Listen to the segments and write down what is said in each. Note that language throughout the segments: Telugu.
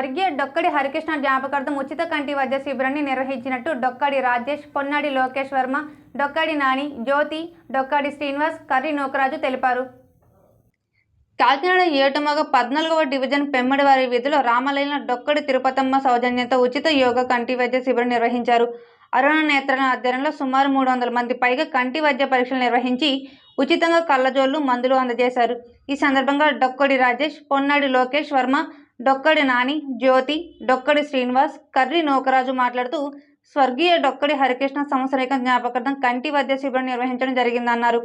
స్వర్గీయ డొక్కడి హరికృష్ణ జ్ఞాపకార్థం ఉచిత కంటి వైద్య శిబిరాన్ని నిర్వహించినట్టు డొక్కడి రాజేష్ పొన్నాడి లోకేష్ వర్మ డొక్కడి నాని జ్యోతి డొక్కడి శ్రీనివాస్ కర్రి నోకరాజు తెలిపారు. కాకినాడ ఏటమగ పద్నాలుగవ డివిజన్ పెమ్మడివారి వీధిలో రామలైన డొక్కడి తిరుపతమ్మ సౌజన్యంతో ఉచిత యోగ కంటి వైద్య శిబిరం నిర్వహించారు. అరుణ నేత్రాల ఆధ్వర్యంలో సుమారు మూడు వందల మంది పైగా కంటి వైద్య పరీక్షలు నిర్వహించి ఉచితంగా కళ్ళజోళ్ళు మందులు అందజేశారు. ఈ సందర్భంగా డొక్కడి రాజేష్ పొన్నాడి లోకేష్ వర్మ డొక్కడి నాని జ్యోతి డొక్కడి శ్రీనివాస్ కర్రి నోకరాజు మాట్లాడుతూ స్వర్గీయ డొక్కడి హరికృష్ణ సంవత్సరిక జ్ఞాపకార్థం కంటి వైద్య శిబిరం నిర్వహించడం జరిగిందన్నారు.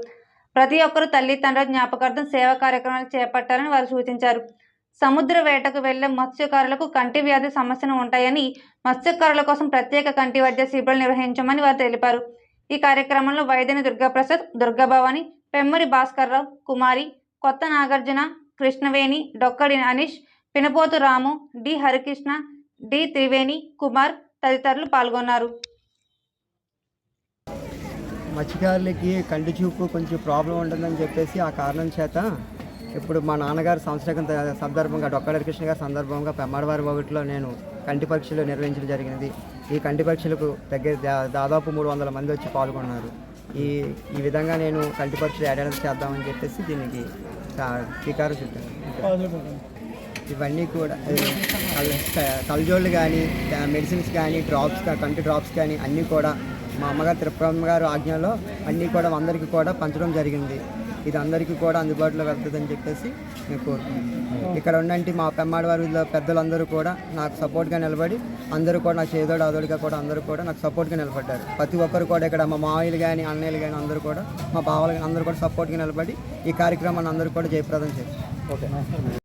ప్రతి ఒక్కరూ తల్లి తండ్రి జ్ఞాపకార్థం సేవా కార్యక్రమాలు చేపట్టాలని వారు సూచించారు. సముద్ర వేటకు వెళ్ళే మత్స్యకారులకు కంటి వ్యాధి సమస్యలు ఉంటాయని మత్స్యకారుల కోసం ప్రత్యేక కంటి వైద్య శిబిరాలు నిర్వహించమని వారు తెలిపారు. ఈ కార్యక్రమంలో వైద్యుని దుర్గాప్రసాద్ దుర్గాభవాని పెమ్మరి భాస్కర్రావు కుమారి కొత్త నాగార్జున కృష్ణవేణి డొక్కడి అనీష్ పినపోతు రాము డి. హరికృష్ణ డి. త్రివేణి కుమార్ తదితరులు పాల్గొన్నారు. మత్స్యకారులకి కంటి చూపు కొంచెం ప్రాబ్లం ఉంటుందని చెప్పేసి ఆ కారణం చేత ఇప్పుడు మా నాన్నగారు సంవత్సరం సందర్భంగా డొక్కడ కృష్ణ గారి సందర్భంగా పెమ్మడవారి ఒకటిలో నేను కంటి పరీక్షలు నిర్వహించడం జరిగినది. ఈ కంటి పరీక్షలకు దగ్గర దా- దాదాపు మూడు వందల మంది వచ్చి పాల్గొన్నారు. ఈ ఈ విధంగా నేను కంటి పరీక్షలు అటెండ్ చేద్దామని చెప్పేసి దీనికి శ్రీకారం చుట్టాను ఇవన్నీ కూడా తలజోళ్ళు కళ్ళజోళ్ళు కానీ మెడిసిన్స్ కానీ డ్రాప్స్ కంటి డ్రాప్స్ కానీ అన్నీ కూడా మా అమ్మగారు తిరుపతమ్మ గారు ఆజ్ఞలో అన్నీ కూడా అందరికీ కూడా పంచడం జరిగింది. ఇది అందరికీ కూడా అందుబాటులో వెళ్తుందని చెప్పేసి నేను కోరుకుంటున్నాను. ఇక్కడ ఉన్నంటి మా పెమ్మాడి వారిలో పెద్దలందరూ కూడా నాకు సపోర్ట్గా నిలబడి అందరూ కూడా నా చేదోడు అదోడిగా కూడా అందరూ కూడా నాకు సపోర్ట్గా నిలబడ్డారు. ప్రతి ఒక్కరు కూడా ఇక్కడ మా మావయ్యలు కానీ అన్నయ్యలు కానీ అందరూ కూడా మా బావలు కానీ అందరూ కూడా సపోర్ట్గా నిలబడి ఈ కార్యక్రమాన్ని అందరూ కూడా జయప్రదం చేశారు. ఓకే